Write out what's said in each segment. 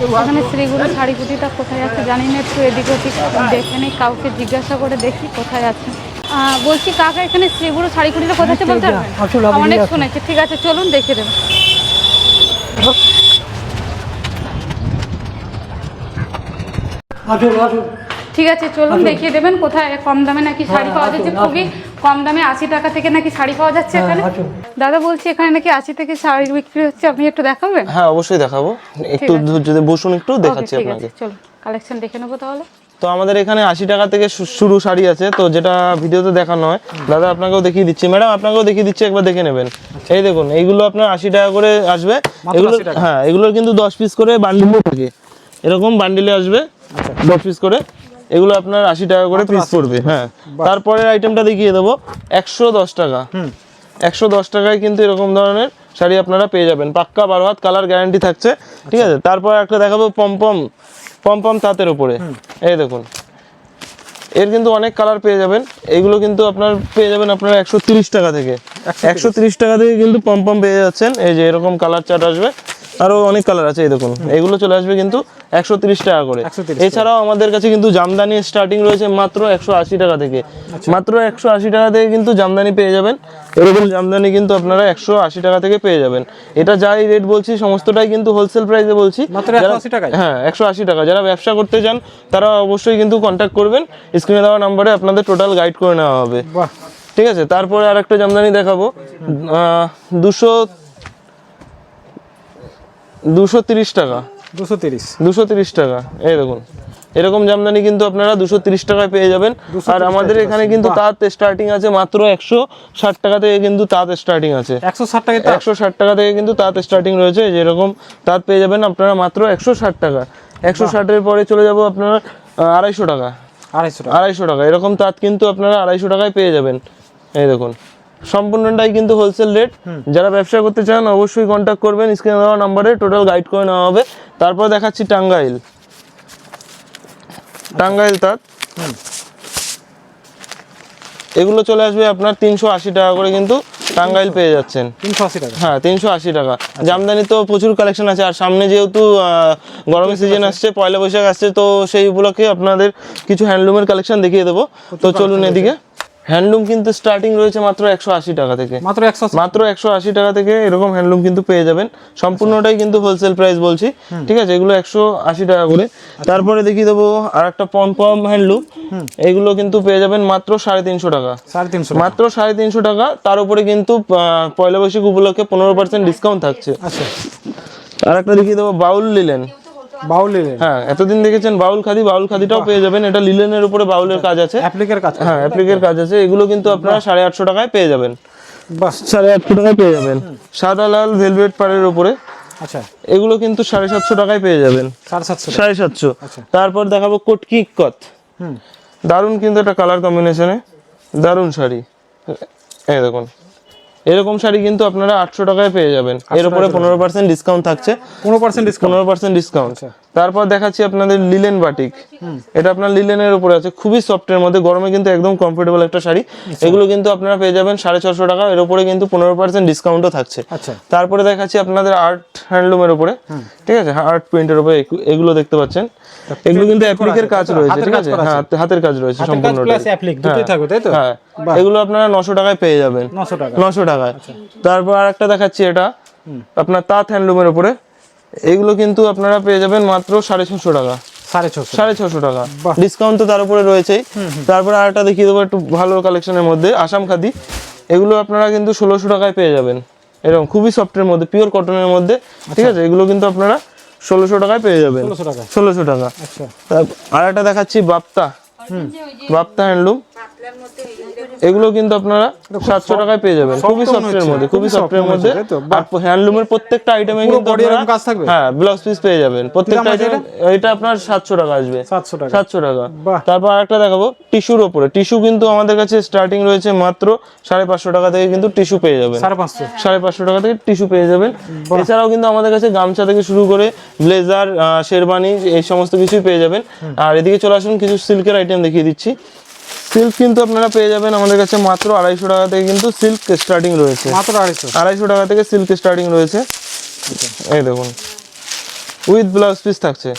এখানে শ্রীগুরু শাড়ি কুটিটা কোথায় আছে জানি না একটু এদিক ওদিক দেখে নেই কাউকে জিজ্ঞাসা করে দেখি কোথায় আছে। বলছি কাকা এখানে শ্রীগুরু শাড়ি কুটিটা কোথায় আছে বলতে পারবেন? আসলে আপনি অনেক শুনেছি ঠিক আছে চলুন দেখে দেবো। আসুন আসুন। ঠিক আছে চলুন দেখিয়ে দেবেন কোথায় কম দামে নাকি শাড়ি হ্যাঁ, পাওয়া যাচ্ছে খুবই কম দামে আশি টাকা থেকে নাকি শাড়ি পাওয়া যাচ্ছে হ্যাঁ, এখানে? দাদা বলছি এখানে নাকি আশি থেকে শাড়ি বিক্রি হচ্ছে আপনি একটু দেখাবেন? হ্যাঁ অবশ্যই দেখাবো। একটু। ধৈর্য বসুন একটু দেখাচ্ছি আপনাকে। চলুন কালেকশন দেখে নেব তাহলে। তো আমাদের এখানে আশি টাকা থেকে শুরু শাড়ি আছে তো যেটা ভিডিওতে দেখানো হয় দাদা আপনাকেও দেখিয়ে দিচ্ছি। ম্যাডাম আপনাকেও দেখিয়ে দিচ্ছি একবার দেখে নেবেন। এই দেখুন এইগুলো আপনার আশি টাকা করে আসবে। এগুলো হ্যাঁ এগুলোর কিন্তু দশ পিস করে বান্ডিলে থাকে। এরকম বান্ডিলে আসবে দশ পিস করে। এগুলো আপনার আশি টাকা করে পিস পড়বে হ্যাঁ। তারপরের আইটেমটা দেখিয়ে দেবো একশো দশ টাকা। একশো দশ টাকায় কিন্তু এরকম ধরনের শাড়ি আপনারা পেয়ে যাবেন। পাক্কা বারো হাত কালার গ্যারান্টি থাকছে ঠিক আছে? তারপর একটা দেখাবো পমপম পমপম তাঁতের উপরে। এই দেখুন এর কিন্তু অনেক কালার পেয়ে যাবেন। এইগুলো কিন্তু আপনার পেয়ে যাবেন আপনারা একশো তিরিশ টাকা থেকে। একশো তিরিশ টাকা থেকে কিন্তু পমপম পেয়ে যাচ্ছেন। এই যে এরকম কালার চার্ট আসবে। আরও অনেক কালার আছে এই দেখুন। এগুলো চলে আসবে কিন্তু একশো টাকা করে। এছাড়াও আমাদের কাছে কিন্তু জামদানি স্টার্টিং রয়েছে মাত্র একশো আশি টাকা থেকে। আচ্ছা। মাত্র একশো আশি টাকা থেকে কিন্তু জামদানি পেয়ে যাবেন। এরকম জামদানি কিন্তু আপনারা একশো আশি টাকা থেকে পেয়ে যাবেন। এটা যাই রেট বলছি সমস্তটাই কিন্তু হোলসেল প্রাইসে বলছি। মাত্র যারা- 180 টাকায়? হ্যাঁ একশো আশি টাকা। যারা ব্যবসা করতে চান তারা অবশ্যই কিন্তু কন্ট্যাক্ট করবেন। স্ক্রিনে দেওয়া নাম্বারে আপনাদের টোটাল গাইড করে নেওয়া হবে। বাহ। ঠিক আছে তারপরে আর একটা জামদানি দেখাবো। দুশো দুশো তিরিশ টাকা। দুশো তিরিশ। দুশো তিরিশ টাকা এই দেখুন। এরকম জামদানি কিন্তু আপনারা দুশো তিরিশ টাকায় পেয়ে যাবেন। আর আমাদের এখানে কিন্তু তাঁত স্টার্টিং আছে মাত্র একশো ষাট টাকা থেকে কিন্তু তাঁত স্টার্টিং আছে। একশো ষাট টাকা একশো ষাট টাকা থেকে কিন্তু তাঁত স্টার্টিং রয়েছে। যেরকম তাঁত পেয়ে যাবেন আপনারা মাত্র একশো ষাট টাকা। একশো ষাটের পরে চলে যাব আপনারা আড়াইশো টাকা। আড়াইশো টাকা। আড়াইশো টাকা এরকম তাঁত কিন্তু আপনারা আড়াইশো টাকায় পেয়ে যাবেন। এই দেখুন। সম্পূর্ণটাই কিন্তু হোলসেল রেট যারা ব্যবসা করতে চান অবশ্যই কন্ট্যাক্ট করবেন। স্ক্রিনে দেওয়া নাম্বারে টোটাল গাইড করে নেওয়া হবে। তারপর দেখাচ্ছি টাঙ্গাইল। টাঙ্গাইল তাঁত এগুলো চলে আসবে আপনার তিনশো আশি টাকা করে কিন্তু টাঙ্গাইল পেয়ে যাচ্ছেন। তিনশো আশি টাকা। হ্যাঁ তিনশো আশি টাকা। জামদানি তো প্রচুর কালেকশন আছে। আর সামনে যেহেতু গরমের সিজন আসছে পয়লা বৈশাখ আসছে তো সেই উপলক্ষে আপনাদের কিছু হ্যান্ডলুমের কালেকশন দেখিয়ে দেবো। তো চলুন এদিকে। হ্যান্ডলুম কিন্তু স্টার্টিং রয়েছে মাত্র একশো আশি টাকা থেকে। মাত্র একশো মাত্র একশো আশি টাকা থেকে এরকম হ্যান্ডলুম কিন্তু পেয়ে যাবেন। সম্পূর্ণটাই কিন্তু হোলসেল প্রাইস বলছি। ঠিক আছে এগুলো একশো আশি টাকা করে। তারপরে দেখিয়ে দেবো আর একটা পম পম হ্যান্ডলুম এগুলো কিন্তু পেয়ে যাবেন মাত্র সাড়ে তিনশো টাকা। সাড়ে তিনশো মাত্র সাড়ে তিনশো টাকা। তার উপরে কিন্তু পয়লা বৈশাখ উপলক্ষে পনেরো পার্সেন্ট ডিসকাউন্ট থাকছে। আচ্ছা। আর একটা দেখিয়ে দেবো বাউল লিলেন। বাউল হ্যাঁ এতদিন দেখেছেন বাউল খাদি বাউল খাদিটাও পেয়ে যাবেন। এটা লিলেনের উপরে বাউলের কাজ আছে। অ্যাপ্লিকের কাজ হ্যাঁ অ্যাপ্লিকের কাজ আছে। এগুলো কিন্তু আপনারা সাড়ে আটশো টাকায় পেয়ে যাবেন। বাস সাড়ে আটশো টাকায় পেয়ে যাবেন। সাদা লাল ভেলভেট পাড়ের উপরে। আচ্ছা। এগুলো কিন্তু সাড়ে সাতশো টাকায় পেয়ে যাবেন। সাড়ে সাতশো সাতশো। তারপর দেখাবো কটকি কত। হুম। দারুণ কিন্তু একটা কালার কম্বিনেশনে। দারুণ শাড়ি। এই দেখুন। এরকম শাড়ি কিন্তু আপনারা আটশো টাকায় পেয়ে যাবেন। এর উপরে পনেরো পার্সেন্ট ডিসকাউন্ট থাকছে। পনেরো পার্সেন্ট পনেরো পার্সেন্ট ডিসকাউন্ট তারপর দেখাচ্ছি আপনাদের লিলেন বাটিক। এটা আপনার লিলেনের উপরে আছে খুবই সফটের মধ্যে গরমে কিন্তু একদম কমফোর্টেবল একটা শাড়ি। এগুলো কিন্তু আপনারা পেয়ে যাবেন সাড়ে ছশো টাকা এর উপরে কিন্তু পনেরো পার্সেন্ট ডিসকাউন্টও থাকছে। আচ্ছা। তারপরে দেখাচ্ছি আপনাদের আর্ট হ্যান্ডলুমের উপরে। ঠিক আছে? আর্ট প্রিন্টের উপরে এগুলো দেখতে পাচ্ছেন। এগুলো কিন্তু অ্যাপ্লিকের কাজ রয়েছে ঠিক আছে? হ্যাঁ হাতের কাজ রয়েছে তাই তো? হ্যাঁ। এগুলো আপনারা নশো টাকায় পেয়ে যাবেন। নশো টাকায়। তারপর আর একটা দেখাচ্ছি এটা। আপনার তাঁত হ্যান্ডলুমের উপরে। এগুলো কিন্তু আপনারা পেয়ে যাবেন মাত্র সাড়ে ছশো টাকা। সাড়ে ছশো সাড়ে ছশো টাকা। ডিসকাউন্ট তো তার উপরে রয়েছেই। তারপরে আর একটা দেখিয়ে দেবো একটু ভালো কালেকশনের মধ্যে আসাম খাদি। এগুলো আপনারা কিন্তু ষোলোশো টাকায় পেয়ে যাবেন। এরকম খুবই সফটের মধ্যে পিওর কটনের মধ্যে ঠিক আছে? এগুলো কিন্তু আপনারা ষোলোশো টাকায় পেয়ে যাবেন। ষোলোশো টাকা ষোলোশো টাকা। আচ্ছা। আর একটা দেখাচ্ছি বাপ্তা। বাপ্তা হ্যান্ডলুম এগুলো কিন্তু আপনারা সাতশো টাকায় পেয়ে যাবেন। খুবই সফটের মধ্যে খুবই সফটের মধ্যে। হ্যান্ডলুমের প্রত্যেকটা আইটেমে কিন্তু কাজ থাকবে? হ্যাঁ ব্লাউজ পিস পেয়ে যাবেন। প্রত্যেকটা আইটেম এটা? আপনার সাতশো টাকা আসবে। সাতশো টাকা। সাতশো টাকা। বাহ। তারপর আরেকটা দেখাবো টিস্যুর ওপরে। টিস্যু কিন্তু আমাদের কাছে স্টার্টিং রয়েছে মাত্র সাড়ে পাঁচশো টাকা থেকে কিন্তু টিস্যু পেয়ে যাবেন। সাড়ে পাঁচশো। সাড়ে পাঁচশো টাকা থেকে টিস্যু পেয়ে যাবেন। এছাড়াও কিন্তু আমাদের কাছে গামছা থেকে শুরু করে ব্লেজার শেরবানি এই সমস্ত কিছুই পেয়ে যাবেন। আর এদিকে চলে আসুন কিছু সিল্কের আইটেম দেখিয়ে দিচ্ছি। সিল্ক কিন্তু আপনারা পেয়ে যাবেন আমাদের কাছে মাত্র আড়াইশো টাকা থেকে কিন্তু সিল্ক স্টার্টিং রয়েছে। মাত্র আড়াইশো। আড়াইশো টাকা থেকে সিল্ক স্টার্টিং রয়েছে। এই দেখুন। উইথ ব্লাউজ পিস থাকছে?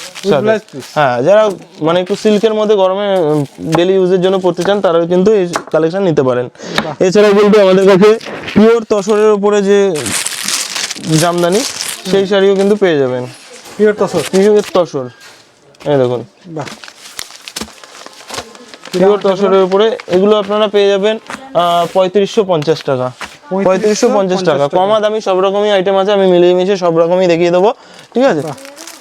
হ্যাঁ যারা মানে একটু সিল্কের মধ্যে গরমে ডেলি ইউজের জন্য পড়তে চান তারাও কিন্তু এই কালেকশন নিতে পারেন। এছাড়া বলব আমাদের কাছে পিওর তসরের উপরে যে জামদানি সেই শাড়িও কিন্তু পেয়ে যাবেন। পিওর তসর। পিওর তসর। এই দেখুন। বাহ। পিওর তসরের উপরে এগুলো আপনারা পেয়ে যাবেন পঁয়ত্রিশশো পঞ্চাশ টাকা। পঁয়ত্রিশশো পঞ্চাশ টাকা। কমা দামি সব রকমই আইটেম আছে আমি মিলিয়ে মিশিয়ে সব রকমই দেখিয়ে দেবো। ঠিক আছে?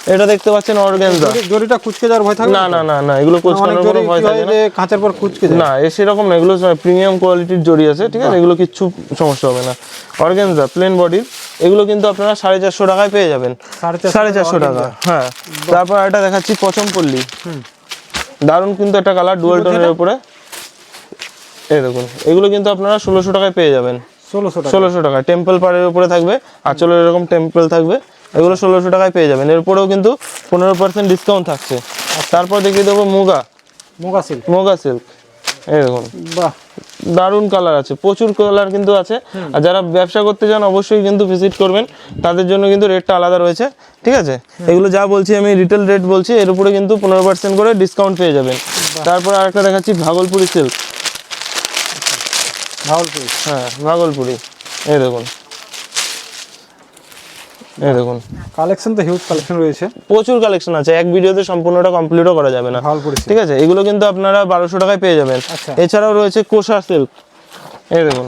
এটা দেখতে পাচ্ছেন অর্গেনজা জরি- জরিটা কুচকে যাওয়ার ভয় থাকে না না না না এগুলো কোচকানোর কোনো ভয় থাকে না। কাঁচের পর কুচকে যায়? না এ সেরকম না এগুলো প্রিমিয়াম কোয়ালিটির জড়ি আছে ঠিক আছে? এগুলো কিচ্ছু সমস্যা হবে না। অর্গেনজা প্লেন বডির এগুলো কিন্তু আপনারা সাড়ে চারশো টাকায় পেয়ে যাবেন। সাড়ে চারশো টাকা হ্যাঁ। তারপর এটা দেখাচ্ছি পচমপল্লি। দারুণ কিন্তু একটা কালার ডুয়াল টোনের উপরে। এই দেখুন এগুলো কিন্তু আপনারা ষোলোশো টাকায় পেয়ে যাবেন। ষোলোশো টাকা। টেম্পল পাড়ের উপরে থাকবে আচল এরকম টেম্পল থাকবে এগুলো ষোলোশো টাকায় পেয়ে যাবেন। এরপরেও কিন্তু পনেরো পার্সেন্ট ডিসকাউন্ট থাকছে। তারপর দেখিয়ে দেবো মুগা। মুগা সিল্ক মুগা সিল্ক এই দেখুন। বাহ। দারুণ কালার আছে প্রচুর কালার কিন্তু আছে। আর যারা ব্যবসা করতে চান অবশ্যই কিন্তু ভিজিট করবেন তাদের জন্য কিন্তু রেটটা আলাদা রয়েছে ঠিক আছে? এগুলো যা বলছি আমি রিটেল রেট বলছি এর উপরে কিন্তু পনেরো পার্সেন্ট করে ডিসকাউন্ট পেয়ে যাবেন। তারপর আরেকটা দেখাচ্ছি ভাগলপুরি সিল্ক ভাগলপুরি। হ্যাঁ ভাগলপুরি। এই দেখুন। এই দেখুন। কালেকশন তো হিউজ কালেকশন রয়েছে। প্রচুর কালেকশন আছে। এক ভিডিওতে সম্পূর্ণটা কমপ্লিটও করা যাবে না। ঠিক আছে? এগুলো কিন্তু আপনারা বারোশো টাকায় পেয়ে যাবেন। আচ্ছা। এছাড়াও রয়েছে কোষা সিল্ক এই দেখুন।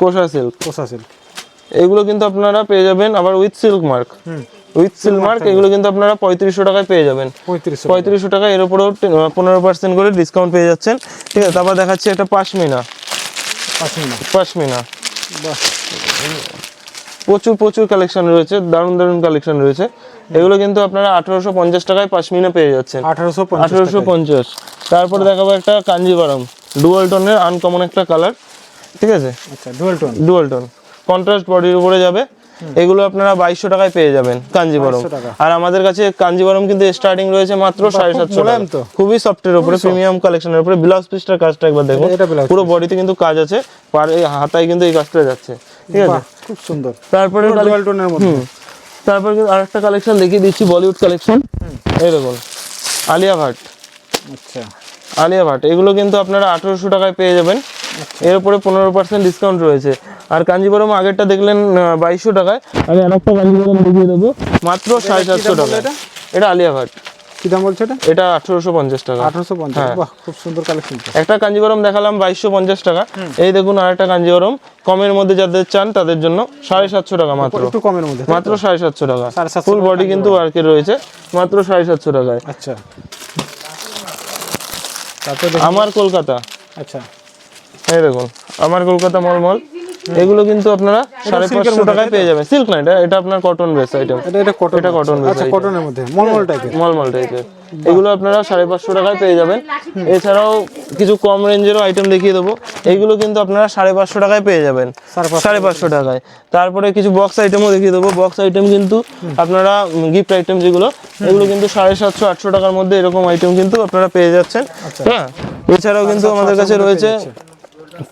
কোষা সিল্ক কোসা সিল্ক এগুলো কিন্তু আপনারা পেয়ে যাবেন আবার with silk mark with silk mark এগুলো কিন্তু আপনারা পঁয়ত্রিশশো টাকায় পেয়ে যাবেন। পঁয়ত্রিশশো টাকা। এর উপরেও পনেরো পার্সেন্ট করে ডিসকাউন্ট পেয়ে যাচ্ছেন। ঠিক আছে? তারপর দেখাচ্ছি একটা পাশমিনা। পাশমিনা। বাহ। প্রচুর প্রচুর কালেকশন রয়েছে দারুণ দারুণ কালেকশন রয়েছে। এগুলো কিন্তু আপনারা আঠারোশো পঞ্চাশ টাকায় পাশমিনা পেয়ে যাচ্ছেন। আঠারোশো আঠারোশো পঞ্চাশ। তারপরে দেখাবো একটা কাঞ্জিবারম ডুয়াল টোনের আনকমন একটা কালার ঠিক আছে? আচ্ছা dual tone dual tone contrast বডির উপরে যাবে। এগুলো আপনারা বাইশশো টাকায় পেয়ে যাবেন কাঞ্জিবরম। 2200 আর আমাদের কাছে কাঞ্জিবরম কিন্তু স্টার্টিং রয়েছে মাত্র সাড়ে সাতশো টাকা। খুবই সফটের উপরে প্রিমিয়াম কালেকশনের উপরে। ব্লাউজ পিসটার কাজটা একবার দেখুন। পুরো বডিতে কিন্তু কাজ আছে। পার এই হাতায় কিন্তু এই কাজটা যাচ্ছে। ঠিক আছে? খুব সুন্দর। তারপরে ডুয়েল টোনের মধ্যে। তারপর কিন্তু আরেকটা কালেকশন দেখিয়ে দিচ্ছি বলিউড কালেকশন এই দেখুন আলিয়া ভাট আচ্ছা। আলিয়া ভাট এগুলো কিন্তু আপনারা আঠারোশো টাকায় পেয়ে যাবেন। এর উপরে পনেরো পার্সেন্ট ডিসকাউন্ট রয়েছে। আর কাঞ্জিবরম আগেরটা দেখলেন বাইশশো টাকায়। আমি আরেকটা কাঞ্জিবরম দেখিয়ে দেবো। মাত্র সাড়ে চারশো টাকা এটা? এটা আলিয়া ভাট কি দাম বলছে এটা? এটা আঠারোশো পঞ্চাশ টাকা। আঠারোশো পঞ্চাশ। হ্যাঁ। বাহ খুব সুন্দর কালেকশন একটা কাঞ্জিবরম দেখালাম বাইশশো পঞ্চাশ টাকা। এই দেখুন আরেকটা কাঞ্জিবরম কমের মধ্যে যাদের চান তাদের জন্য সাড়ে সাতশো টাকা মাত্র। একটু কমের মধ্যে মাত্র সাড়ে সাতশো টাকা। ফুল বডি কিন্তু ওয়ার্কের রয়েছে। মাত্র সাড়ে সাতশো টাকায়। আচ্ছা। আমার কলকাতা। আচ্ছা। এই দেখুন আমার কলকাতা মলমল। এগুলো কিন্তু আপনারা সাড়ে পাঁচশো টাকায় পেয়ে যাবেন। সিল্ক না এটা এটা আপনার কটন বেস আইটেম এটা এটা কটন এটা cotton আচ্ছা কটনের মধ্যে মলমল টাইপের মলমল টাইপের এগুলো আপনারা সাড়ে পাঁচশো টাকায় পেয়ে যাবেন। এছাড়াও কিছু কম রেঞ্জেরও আইটেম দেখিয়ে দেবো। এগুলো কিন্তু আপনারা সাড়ে পাঁচশো টাকায় পেয়ে যাবেন। সাড়ে পাঁচশো সাড়ে পাঁচশো টাকায়। তারপরে কিছু বক্স আইটেমও দেখিয়ে দেবো। বক্স আইটেম কিন্তু আপনারা গিফট আইটেম যেগুলো এগুলো কিন্তু সাড়ে সাতশো আটশো টাকার মধ্যে এরকম আইটেম কিন্তু আপনারা পেয়ে যাচ্ছেন। হ্যাঁ? এছাড়াও কিন্তু আমাদের কাছে রয়েছে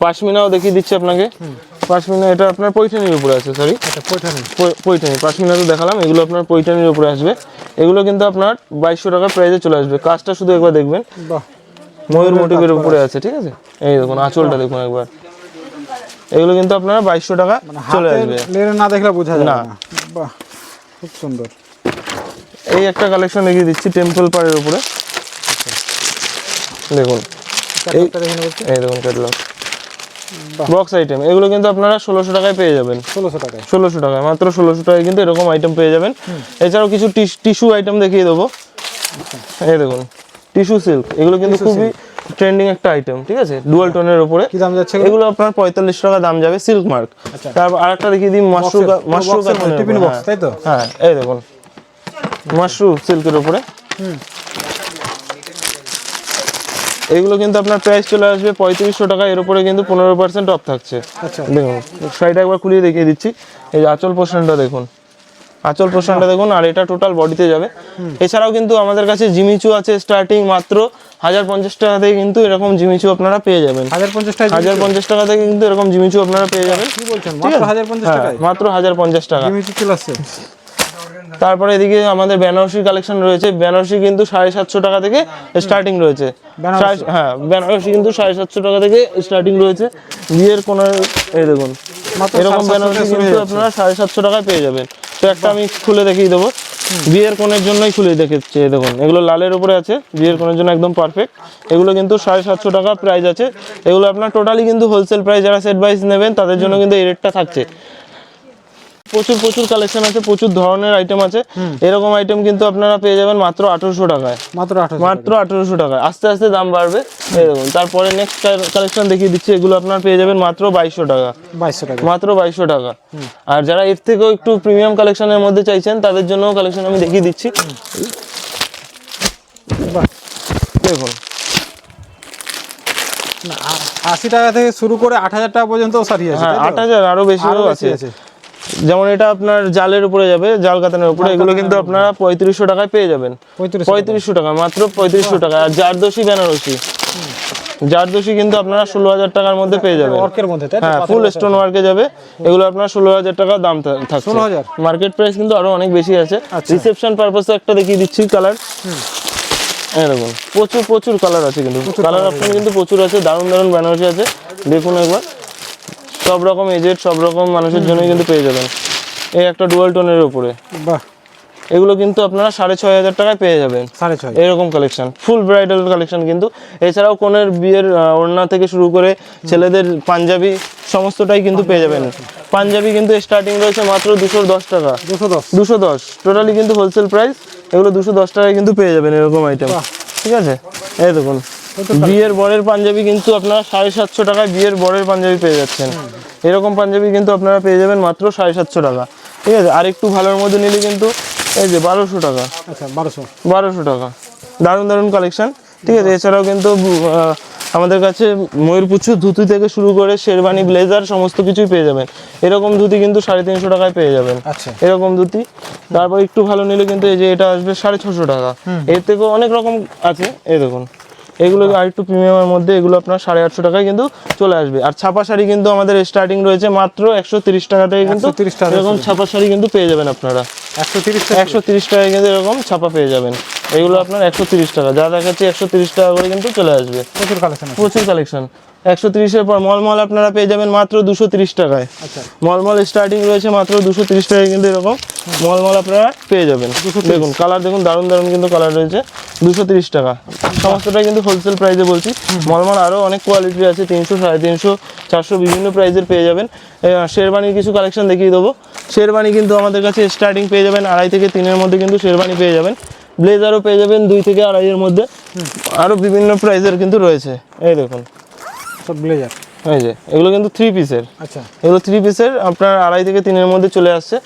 পাশমিনাও দেখিয়ে দিচ্ছি আপনাকে। পাশমিনা এটা আপনার পৈঠানির উপরে আছে সরি আচ্ছা পৈঠানি। পাশমিনা তো দেখালাম এগুলো আপনার পৈঠানির উপরে আসবে। এগুলো কিন্তু আপনার বাইশশো টাকার প্রাইসে চলে আসবে। কাজটা শুধু একবার দেখবেন। বাহ। ময়ূর মোটিভের উপরে আছে। ঠিক আছে? এই দেখুন আঁচলটা দেখুন একবার। এগুলো কিন্তু আপনারা বাইশশো টাকা চলে আসবে। না দেখলে বোঝা যায় না। বাহ খুব সুন্দর। এই একটা কালেকশন দেখিয়ে দিচ্ছি টেম্পল পাড়ের উপরে। দেখুন। ক্যাটালগটা দেখে বলছি এই দেখুন ক্যাটালগ। বক্স আইটেম এগুলো কিন্তু আপনারা ষোলোশো টাকায় পেয়ে যাবেন। ষোলোশো টাকায়। ষোলোশো টাকায় মাত্র ষোলোশো টাকায় কিন্তু এরকম আইটেম পেয়ে যাবেন। এছাড়াও কিছু টিস্যু আইটেম দেখিয়ে দেবো। এই দেখুন টিস্যু সিল্ক এগুলো কিন্তু খুবই ট্রেন্ডিং একটা আইটেম ঠিক আছে? ডুয়াল টোনের উপরে। কি দাম যাচ্ছে এগুলো? আপনার পঁয়তাল্লিশ টাকা দাম যাবে সিল্ক মার্ক আচ্ছা। তারপর আরেকটা দেখিয়ে দিই মাশরু মাশরু টিফিন বক্স তাই তো? হ্যাঁ এই দেখুন। মাশরু সিল্কের উপরে। এগুলো কিন্তু আপনার প্রাইস চলে আসবে পঁয়ত্রিশশো টাকা এর উপরে কিন্তু পনেরো পার্সেন্ট অফ থাকছে। আচ্ছা। দেখুন শাড়িটা একবার খুলিয়ে দেখিয়ে দিচ্ছি। এই যে আঁচল পোর্শনটা দেখুন। আঁচল পোর্শনটা দেখুন আর এটা টোটাল বডিতে যাবে। এছাড়াও কিন্তু আমাদের কাছে জিমিচু আছে স্টার্টিং মাত্র হাজার পঞ্চাশ টাকা থেকে কিন্তু এরকম জিমিচু আপনারা পেয়ে যাবেন। হাজার পঞ্চাশ টাকা হাজার পঞ্চাশ টাকা থেকে কিন্তু এরকম জিমিচু আপনারা পেয়ে যাবেন। কি বলছেন? মাত্র হাজার পঞ্চাশ হ্যাঁ টাকায়? মাত্র হাজার পঞ্চাশ টাকা। জিমিচি চলে আসছে। তারপরে এদিকে আমাদের বেনারসি কালেকশন রয়েছে। বেনারসি কিন্তু সাড়ে সাতশো টাকা থেকে স্টার্টিং রয়েছে? হ্যাঁ বেনারসি কিন্তু সাড়ে সাতশো টাকা থেকে স্টার্টিং রয়েছে। বিয়ের কোনো এই দেখুন এরকম বেনারসি কিন্তু আপনারা সাড়ে সাতশো টাকায় পেয়ে যাবেন। তো একটা আমি খুলে দেখিয়ে দেবো। বিয়ের কোণের জন্যই খুলে দেখেছি দেখুন। এগুলো লালের উপরে আছে। বিয়ের কোণের জন্য একদম পারফেক্ট এগুলো কিন্তু সাড়ে সাতশো টাকা প্রাইস আছে। এগুলো আপনার টোটালি কিন্তু হোলসেল প্রাইস যারা সেট বাইস নেবেন তাদের জন্য কিন্তু এই রেটটা থাকছে। প্রচুর প্রচুর কালেকশন আছে প্রচুর ধরনের আইটেম আছে। এরকম আইটেম কিন্তু আপনারা পেয়ে যাবেন মাত্র আঠারোশো টাকায়। মাত্র আঠারো মাত্র আঠারোশো টাকায়। আস্তে আস্তে দাম বাড়বে। দেখুন তারপরে নেক্সট কালেকশন দেখিয়ে দিচ্ছি এগুলো আপনার পেয়ে যাবেন মাত্র বাইশশো টাকা। বাইশশো টাকা। মাত্র বাইশশো টাকা। আর যারা এর থেকেও একটু প্রিমিয়াম কালেকশনের মধ্যে চাইছেন তাদের জন্য কালেকশন আমি দেখিয়ে দিচ্ছি। বাহ। দেখুন। আশি টাকা থেকে শুরু করে আট হাজার টাকা পর্যন্ত শাড়ি আছে হ্যাঁ আট হাজার আরও বেশিও আরও বেশি আছে। যেমন এটা আপনার জালের উপরে যাবে জাল কাতানের উপরে এগুলো কিন্তু আপনারা পঁয়ত্রিশশো টাকায় পেয়ে যাবেন। পঁয়ত্রিশশো টাকা। মাত্র পঁয়ত্রিশশো টাকা। আর জারদোষী বেনারসি। জারদোষী কিন্তু আপনারা ষোলো হাজার টাকার মধ্যে পেয়ে যাবেন। মধ্যে হ্যাঁ ফুল স্টোন ওয়ার্কে যাবে। এগুলো আপনার ষোলো হাজার টাকা দাম থাকছে। 16,000? মার্কেট প্রাইস কিন্তু আরও অনেক বেশি আছে। আচ্ছা। রিসেপশন পারপাসে একটা দেখিয়ে দিচ্ছি কালার এরকম প্রচুর প্রচুর কালার আছে কিন্তু। কালার অপশন কিন্তু প্রচুর আছে দারুণ দারুণ বেনারসি আছে। দেখুন একবার। সব রকম এজেড সব রকম মানুষের জন্যই কিন্তু পেয়ে যাবেন। এই একটা ডুয়াল টোনের উপরে। বাহ। এগুলো কিন্তু আপনারা সাড়ে ছয় হাজার টাকায় পেয়ে যাবেন। সাড়ে ছয় এরকম কালেকশন ফুল ব্রাইডাল কালেকশন কিন্তু। এছাড়াও কোনের বিয়ের ওড়না থেকে শুরু করে ছেলেদের পাঞ্জাবি সমস্তটাই কিন্তু পেয়ে যাবেন। পাঞ্জাবি কিন্তু স্টার্টিং রয়েছে মাত্র দুশো দশ টাকা। দুশো দশ। দুশো দশ। টোটালি কিন্তু হোলসেল প্রাইস এগুলো দুশো দশ টাকায় কিন্তু পেয়ে যাবেন এরকম আইটেম ঠিক আছে? এই দেখুন। বিয়ের বরের পাঞ্জাবি কিন্তু আপনারা সাড়ে সাতশো টাকায় বিয়ের বরের পাঞ্জাবি পেয়ে যাচ্ছেন। এরকম পাঞ্জাবি কিন্তু আপনারা পেয়ে যাবেন মাত্র সাড়ে সাতশো টাকা। ঠিক আছে? আর একটু ভালোর মধ্যে নিলে কিন্তু এই যে বারোশো টাকা। আচ্ছা বারোশো। বারোশো টাকা। দারুণ দারুণ কালেকশন ঠিক আছে? এছাড়াও কিন্তু আমাদের কাছে ময়ূরপুচ্ছু ধুতি থেকে শুরু করে শেরবানি ব্লেজার সমস্ত কিছুই পেয়ে যাবেন। এরকম ধুতি কিন্তু সাড়ে তিনশো টাকায় পেয়ে যাবেন। আচ্ছা। এরকম ধুতি। তারপর একটু ভালো নিলে কিন্তু এই যে এটা আসবে সাড়ে ছশো টাকা। এর থেকেও অনেক রকম আছে। এই দেখুন। এগুলো আরেকটু প্রিমিয়ামের মধ্যে এগুলো আপনার সাড়ে আটশো টাকায় কিন্তু চলে আসবে। আর ছাপা শাড়ি কিন্তু আমাদের স্টার্টিং রয়েছে মাত্র একশো তিরিশ টাকা থেকে কিন্তু 130 টাকা এরকম ছাপা শাড়ি কিন্তু পেয়ে যাবেন আপনারা। একশো তিরিশ টাকা। একশো তিরিশ টাকায় কিন্তু এরকম ছাপা পেয়ে যাবেন। এগুলো আপনার একশো তিরিশ টাকা। যা দেখাচ্ছে একশো তিরিশ টাকা করে কিন্তু চলে আসবে। প্রচুর কালেকশন প্রচুর কালেকশন একশো তিরিশের পর মলমল আপনারা পেয়ে যাবেন মাত্র দুশো তিরিশ টাকায়। আচ্ছা। মলমল স্টার্টিং রয়েছে মাত্র দুশো তিরিশ টাকায় কিন্তু এরকম মলমল আপনারা পেয়ে যাবেন। দেখুন কালার দেখুন দারুণ দারুণ কিন্তু কালার রয়েছে। দুশো তিরিশ টাকা। সমস্তটাই কিন্তু হোলসেল প্রাইসে বলছি। মলমল আরও অনেক কোয়ালিটির আছে। তিনশো সাড়ে তিনশো চারশো বিভিন্ন প্রাইসের পেয়ে যাবেন। শেরবানির কিছু কালেকশন দেখিয়ে দেবো। শেরবানি কিন্তু আমাদের কাছে স্টার্টিং পেয়ে যাবেন আড়াই থেকে তিনের মধ্যে কিন্তু শেরবানি পেয়ে যাবেন। ব্লেজারও পেয়ে যাবেন দুই থেকে আড়াইয়ের মধ্যে। আরও বিভিন্ন প্রাইসের কিন্তু রয়েছে। এই দেখুন। সব ব্লেজার এই যে এগুলো কিন্তু থ্রি পিসের আচ্ছা। এগুলো থ্রি পিসের আপনার আড়াই থেকে তিনের মধ্যে চলে আসছে।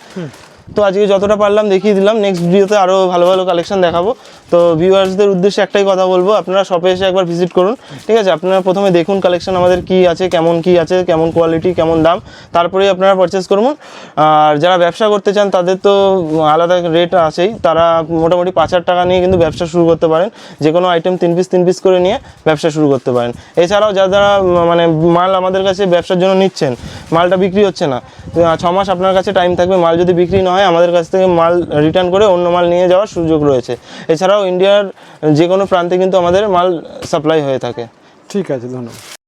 তো আজকে যতটা পারলাম দেখিয়ে দিলাম। নেক্সট ভিডিওতে আরও ভালো ভালো কালেকশন দেখাবো। তো ভিউয়ার্সদের উদ্দেশ্যে একটাই কথা বলব, আপনারা শপে এসে একবার ভিজিট করুন, ঠিক আছে? আপনারা প্রথমে দেখুন কালেকশন আমাদের কি আছে, কেমন কি আছে, কেমন কোয়ালিটি কেমন দাম, তারপরেই আপনারা পারচেস করুন। আর যারা ব্যবসা করতে চান, তাদের তো আলাদা রেট আছেই, তারা মোটামুটি পাঁচ হাজার টাকা নিয়ে কিন্তু ব্যবসা শুরু করতে পারেন। যে কোনো আইটেম তিন পিস তিন পিস করে নিয়ে ব্যবসা শুরু করতে পারেন। এছাড়াও যারা মানে মাল আমাদের কাছে ব্যবসার জন্য নিচ্ছেন, মালটা বিক্রি হচ্ছে না, ছ মাস আপনার কাছে টাইম থাকবে, মাল যদি বিক্রি না হয়, আমাদের কাছ থেকে মাল রিটার্ন করে অন্য মাল নিয়ে যাওয়ার সুযোগ রয়েছে। এছাড়াও ইন্ডিয়ার যে কোনো প্রান্তে কিন্তু আমাদের মাল সাপ্লাই হয়ে থাকে। ঠিক আছে ধন্যবাদ।